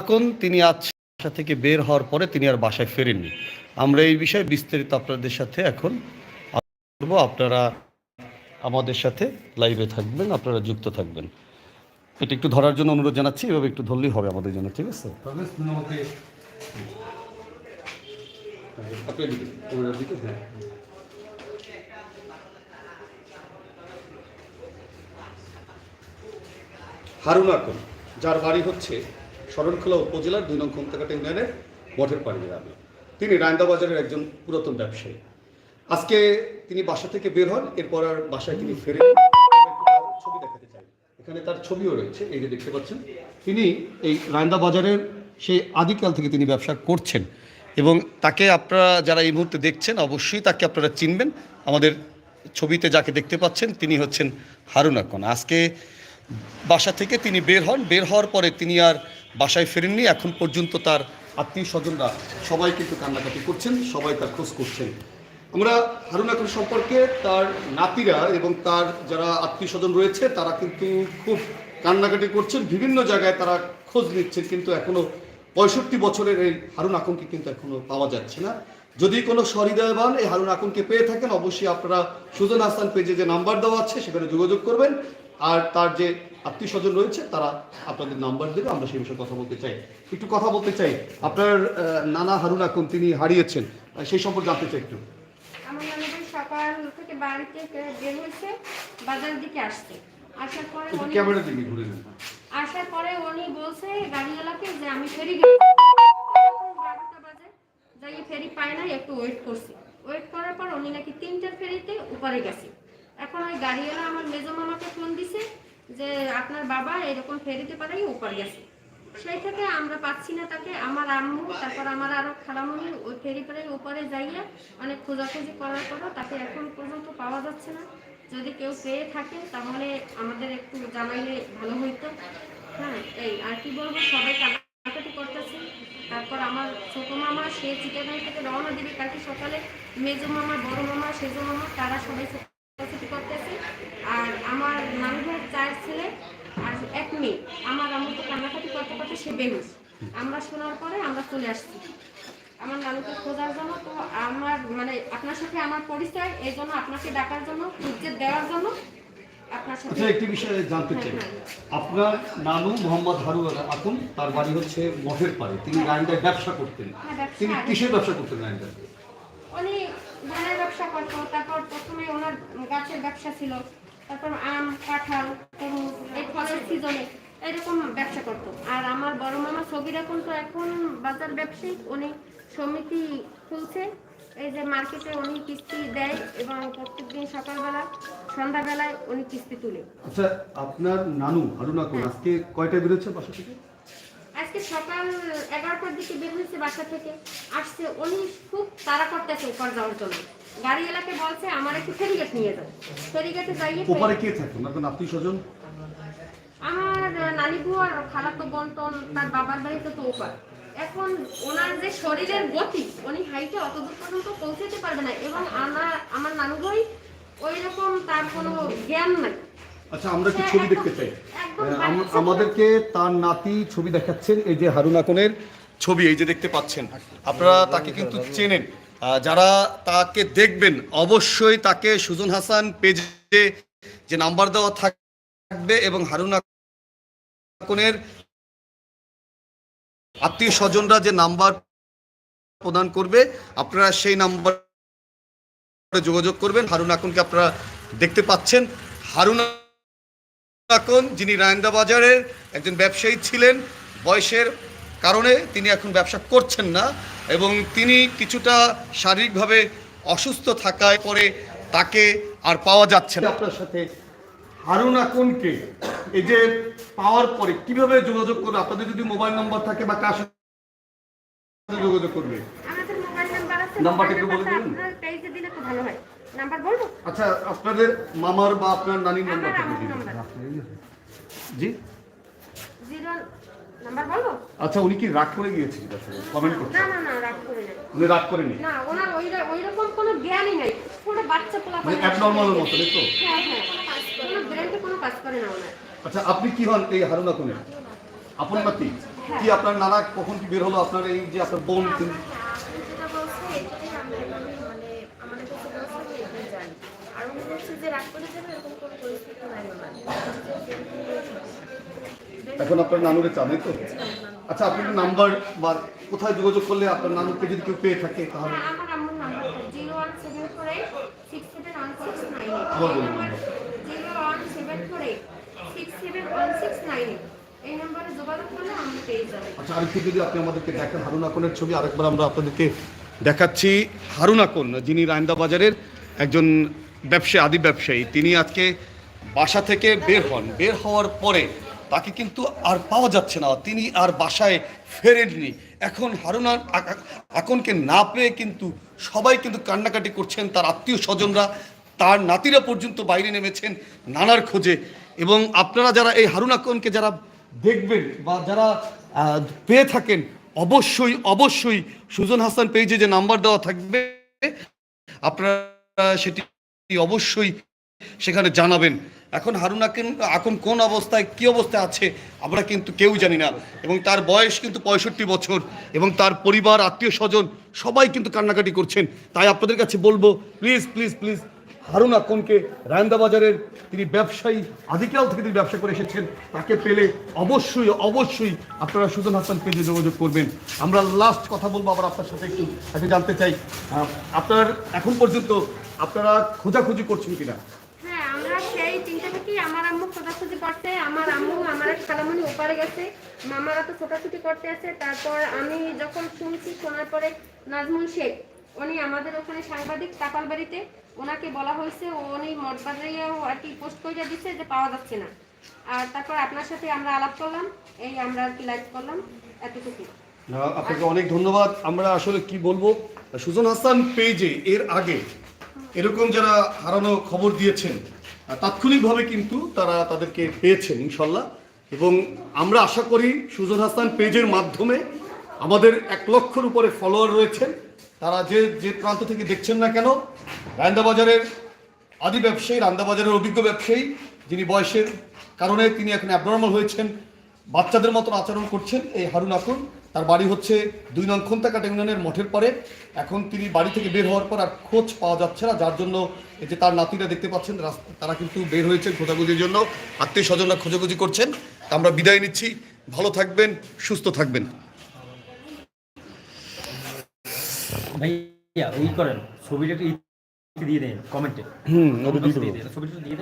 এখন তিনি আজ বাসা থেকে বের হওয়ার পরে তিনি আর বাসায় ফেরেননি। আমরা এই বিষয়ে বিস্তারিত আপনাদের সাথে এখন করব। আপনারা আমাদের সাথে লাইভে থাকবেন, আপনারা যুক্ত থাকবেন। এটা একটু ধরার জন্য অনুরোধ জানাচ্ছি, এভাবে একটু ধরলেই হবে আমাদের জন্য, ঠিক আছে। হারুন আকন যার বাড়ি হচ্ছে শরণখোলা উপজেলার দুই নং খমতাকাটা ইউনিয়নের মঠের পাড়ি গ্রামে। তিনি রায়ন্দা বাজারের একজন পুরাতন ব্যবসায়ী। আজকে তিনি বাসা থেকে বের হন, এরপর আর বাসায় তিনি ফেরেন ছবি দেখাতে চাই। এখানে তার ছবিও রয়েছে, এই যে দেখতে পাচ্ছেন। তিনি এই রায়ন্দা বাজারের সেই আদিকাল থেকে তিনি ব্যবসা করছেন এবং তাকে আপনারা যারা এই মুহূর্তে দেখছেন, অবশ্যই তাকে আপনারা চিনবেন। আমাদের ছবিতে যাকে দেখতে পাচ্ছেন, তিনি হচ্ছেন হারুন আজকে বাসা থেকে তিনি বের হন। বের হওয়ার পরে তিনি আর বাসায় ফেরেননি, এখন পর্যন্ত তার আত্মীয় স্বজনরা সবাই কিন্তু কান্নাকাটি করছেন, সবাই তার খোঁজ করছেন। আমরা হারুন আকন সম্পর্কে তার নাতিরা এবং তার যারা আত্মীয় স্বজন রয়েছে, তারা কিন্তু খুব কান্নাকাটি করছেন। বিভিন্ন জায়গায় তারা খোঁজ নিচ্ছেন, কিন্তু এখনও পঁয়ষট্টি বছরের এই হারুন আকমকে কিন্তু এখনও পাওয়া যাচ্ছে না। যদি কোনো সহৃদয়বান এই হারুন আকনকে পেয়ে থাকেন অবশ্যই আপনারা সুজন হাসান পেজে যে নাম্বার দেওয়া আছে সেখানে যোগাযোগ করবেন। আর তার যে আত্মীয় স্বজন রয়েছে তারা আপনাদের নাম্বার দেবে। আমরা সেই বিষয়ে কথা বলতে চাই। একটু কথা বলতে চাই। আপনার নানা হারুন আকন তিনি হারিয়েছেন। সেই সম্পর্কে জানতে চাই একটু। আমার নানুবাই সকাল থেকে বাড়ি থেকে বের হয়েছে বাজার দিকে আসছে। আসার পরে উনি ক্যামেরা দিকে ঘুরে আসার পরে উনি বলছে গাড়িওয়ালাকে যে আমি ফেরি গেছি যাই ফেরি পাই নাই, একটু ওয়েট করছি। ওয়েট করার পর উনি নাকি তিনটার ফেরিতে উপরে গেছে। এখন ওই গাড়িওয়ালা আমার মেজো মামাকে ফোন দিছে যে, আপনার বাবা এরকম ফেরিতে পারাই উপরে গেছে। সেই থেকে আমরা পাচ্ছি না তাকে, আমার আম্মু, তারপর আমার আরও খালামুনি ওই ফেরি পাড়ের উপরে যাইয়া অনেক খোঁজাখুঁজি করার পরও তাকে এখন পর্যন্ত পাওয়া যাচ্ছে না। যদি কেউ পেয়ে থাকে তাহলে আমাদের একটু জানাইলে ভালো হইতো। হ্যাঁ এই, আর কি বলব সবাই আমার ছোটো মামা, সে চিটাগাং থেকে রওনা দিবে কালকে সকালে। মেজো মামা, বড় মামা, সেজো মামা, তারা সবাই ছোটাছুটি করতেছে। আর আমার নানু চার ছেলে আর এক মেয়ে। আমার আম্মু তো কান্নাকাটি করতে করতে সে বেহুশ। আমরা শোনার পরে আমরা চলে আসছি। আমার নানুকে খোঁজার জন্য তো আমার মানে আপনার সাথে আমার পরিচয়, এই জন্য আপনাকে ডাকার জন্য ইজ্জত দেওয়ার জন্য আচ্ছা একটি বিষয়ে জানতে চাই। আপনার নানু মোহাম্মদ হারুন আকুন তার বাড়ি হচ্ছে মঠের পাড়ে। তিনি রায়ন্দায় ব্যবসা করতেন। হ্যাঁ, তিনি কিসের ব্যবসা করতেন রায়ন্দায় উনি ধানের ব্যবসা করতো তারপর প্রথমে ওনার গাছের ব্যবসা ছিল। তারপর আম কাঁঠাল তরমুজ এই ফলের সিজনে এরকম ব্যবসা করতো। আর আমার বড় মামা ছবি রাখুন তো এখন বাজার ব্যবসায়িক উনি সমিতি খুলছে। এই যে মার্কেটে উনি কিস্তি দেয় এবং প্রত্যেকদিন সকালবেলা সন্ধ্যাবেলায় উনি কিস্তি তুলে। আচ্ছা আপনার নানু হারুন আকুন আজকে কয়টায় বেরোচ্ছে বাসা থেকে? আজকে সকাল এগারোটার দিকে বের হয়েছে বাসা থেকে। আসছে উনি খুব তাড়া করতেছে উপর যাওয়ার জন্য গাড়ি এলাকে বলছে আমার একটু ফেরিগেট নিয়ে যাও। ফেরিগেটে যাইয়ে ওপারে কে থাকেন আপনার আত্মীয় স্বজন? আমার নানি বুয়ার খালাতো বন্টন তার বাবার বাড়িতে তো ওপার। এখন ওনার যে শরীরের গতি উনি হাইটে অত দূর পর্যন্ত পৌঁছাতে পারবে না এবং আমার আমার নানু ভাই ওই রকম তার কোনো জ্ঞান নাই। আচ্ছা আমরা কি ছবি দেখতে চাই। আমাদেরকে তার নাতি ছবি দেখাচ্ছেন এই যে হারুন আকনের ছবি এই যে দেখতে পাচ্ছেন। আপনারা তাকে কিন্তু চেনেন। যারা তাকে দেখবেন অবশ্যই তাকে সুজন হাসান পেজে যে নাম্বার দেওয়া থাকবে এবং হারুন আকনের আত্মীয় স্বজনরা যে নাম্বার প্রদান করবে, আপনারা সেই নাম্বার যোগাযোগ করবেন। হারুন আকনকে আপনারা দেখতে পাচ্ছেন। হারুন আকন, যিনি রায়ন্দা বাজারের একজন ব্যবসায়ী ছিলেন, বয়সের কারণে তিনি এখন ব্যবসা করছেন না এবং তিনি কিছুটা শারীরিকভাবে অসুস্থ থাকায় পরে তাকে আর পাওয়া যাচ্ছে না। আপনার সাথে হারুন আকনকে এই যে পাওয়ার পরে কীভাবে যোগাযোগ করবে? আপনাদের যদি মোবাইল নম্বর থাকে বা কার সাথে যোগাযোগ করবে? নাম্বারটা একটু বলে বলব? আচ্ছা আপনাদের মামার বা আপনার নানির নাম্বার। জি? আচ্ছা উনি কি রাগ করে গিয়েছেন কমেন্ট করতে না না রাগ করে না উনি রাগ করেনি না ওনার ওই ওই রকম কোনো জ্ঞানই নাই। ছোট বাচ্চা পোলা মানে মতো তাই তো। হ্যাঁ হ্যাঁ। কোনো কাজ করে না ওনার। আচ্ছা আপনি কি হন এই হারুন আকুনের আপন নাতি? কি আপনার নানা কখন কি বের হলো? আপনার এই যে আপনার বোন হ্যাঁ, হ্যাঁ, আপনি মানে এখন আপনার নানুরে চান তো? আচ্ছা আপনার নাম্বার বা কোথায় যোগাযোগ করলে আপনার নানুকে যদি কেউ পেয়ে থাকে তাহলে? হ্যাঁ, আমার নাম্বারটা আচ্ছা যদি আপনি আমাদেরকে দেখেন হারুন ছবি, আরেকবার আমরা আপনাদেরকে দেখাচ্ছি হারুন আকন যিনি রায়ন্দা বাজারের একজন ব্যবসায়ী আদি ব্যবসায়ী। তিনি আজকে বাসা থেকে বের হন। বের হওয়ার পরে তাকে কিন্তু আর পাওয়া যাচ্ছে না। তিনি আর বাসায় ফেরেননি। এখন হারুন আকনকে না পেয়ে কিন্তু সবাই কিন্তু কান্নাকাটি করছেন তার আত্মীয় স্বজনরা। তার নাতিরা পর্যন্ত বাইরে নেমেছেন নানার খোঁজে। এবং আপনারা যারা এই হারুন আকনকে যারা দেখবেন বা যারা পেয়ে থাকেন, অবশ্যই অবশ্যই সুজন হাসান পেজে যে নাম্বার দেওয়া থাকবে, আপনারা সেটি অবশ্যই সেখানে জানাবেন। এখন হারুন এখন কোন অবস্থায়, কি অবস্থায় আছে, আমরা কিন্তু কেউ জানি না। এবং তার বয়স কিন্তু পঁয়ষট্টি বছর, এবং তার পরিবার, আত্মীয় স্বজন সবাই কিন্তু কান্নাকাটি করছেন। তাই আপনাদের কাছে বলব প্লিজ প্লিজ প্লিজ হারুন আকনকে রায়ন্দা বাজারের তিনি ব্যবসায়ী, আদিকাল থেকে তিনি ব্যবসা করে এসেছেন, তাকে পেলে অবশ্যই অবশ্যই আপনারা সুজন হাসান পেজে যোগাযোগ করবেন। আমরা লাস্ট কথা বলব আবার আপনার সাথে একটু একটু জানতে চাই। আপনার এখন পর্যন্ত আপনারা খোঁজাখুঁজি করছেন কিনা? হ্যাঁ আমরা সেই আমার আম্মু আমার আম্মু, আমার ওপারে গেছে, মামারা তো ছোটাছুটি করতে আছে তারপর আমি যখন শুনছি শোনার পরে নাজমুল শেখ উনি আমাদের ওখানে সাংবাদিক তাপালবাড়িতে ওনাকে বলা হয়েছে, উনি মঠবাজারিয়াও আর কি পোস্ট করে দিচ্ছে যে পাওয়া যাচ্ছে না। আর তারপর আপনার সাথে আমরা আলাপ করলাম, এই আমরা আর কি লাইভ করলাম এতটুকু আপনাকে অনেক ধন্যবাদ। আমরা আসলে কি বলব? সুজন হাসান পেজে, এর আগে এরকম যারা হারানো খবর দিয়েছেন তাৎক্ষণিকভাবে কিন্তু তারা তাদেরকে পেয়েছেন, ইনশাল্লাহ। এবং আমরা আশা করি সুজন হাসান পেজের মাধ্যমে আমাদের এক লক্ষর উপরে ফলোয়ার রয়েছেন। তারা যে যে প্রান্ত থেকে দেখছেন না কেন, রায়ন্দা বাজারের আদি ব্যবসায়ী রান্দা বাজারের অভিজ্ঞ ব্যবসায়ী, যিনি বয়সের কারণে তিনি এখন অ্যাবনর্মাল হয়েছেন, বাচ্চাদের মতন আচরণ করছেন এই হারুন আকুন তার বাড়ি হচ্ছে দুই নং খন্তাকাটা ইউনিয়নের মঠের পরে এখন তিনি বাড়ি থেকে বের হওয়ার পর আর খোঁজ পাওয়া যাচ্ছে না, যার জন্য এই যে তার নাতিরা দেখতে পাচ্ছেন তারা কিন্তু বের হয়েছে খোঁজাখুঁজির জন্য। আত্মীয় স্বজনরা খোঁজাখুঁজি করছেন। আমরা বিদায় নিচ্ছি। ভালো থাকবেন, সুস্থ থাকবেন। ভাইয়া ওই করেন ছবিটা একটু দিয়ে দেন কমেন্টে হুম ওটা দিয়ে দেন ছবিটা দিয়ে দেন।